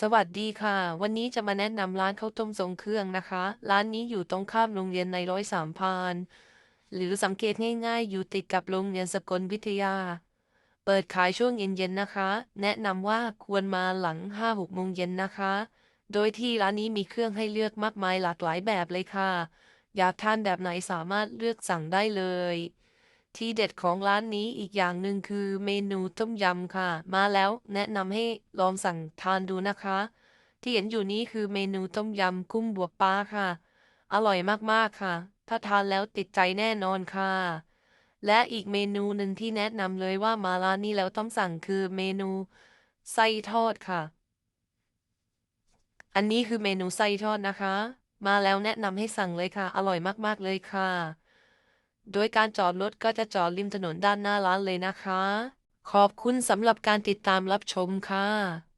สวัสดีค่ะ วันนี้จะมาแนะนำร้านข้าวต้มทรงเครื่องนะคะ ร้านนี้อยู่ตรงข้ามโรงเรียนในร้อยสามพานหรือสังเกตง่ายๆ อยู่ติดกับโรงเรียนสกลวิทยา เปิดขายช่วงเย็นๆนะคะ แนะนำว่าควรมาหลังห้าหกโมงเย็นนะคะ โดยที่ร้านนี้มีเครื่องให้เลือกมากมายหลากหลายแบบเลยค่ะ อยากทานแบบไหนสามารถเลือกสั่งได้เลย ที่เด็ดของร้านนี้อีกอย่างหนึ่งคือเมนูต้มยำค่ะ มาแล้วแนะนำให้ลองสั่งทานดูนะคะ ที่เห็นอยู่นี้คือเมนูต้มยำกุ้งบวกปลาค่ะ อร่อยมากๆค่ะ ถ้าทานแล้วติดใจแน่นอนค่ะ และอีกเมนูหนึ่งที่แนะนำเลยว่ามาร้านนี้แล้วต้องสั่งคือเมนูไส้ทอดค่ะ อันนี้คือเมนูไส้ทอดนะคะ มาแล้วแนะนำให้สั่งเลยค่ะ อร่อยมากๆเลยค่ะ โดยการจอดรถก็จะจอดริมถนนด้านหน้าร้านเลยนะคะ ขอบคุณสำหรับการติดตามรับชมค่ะ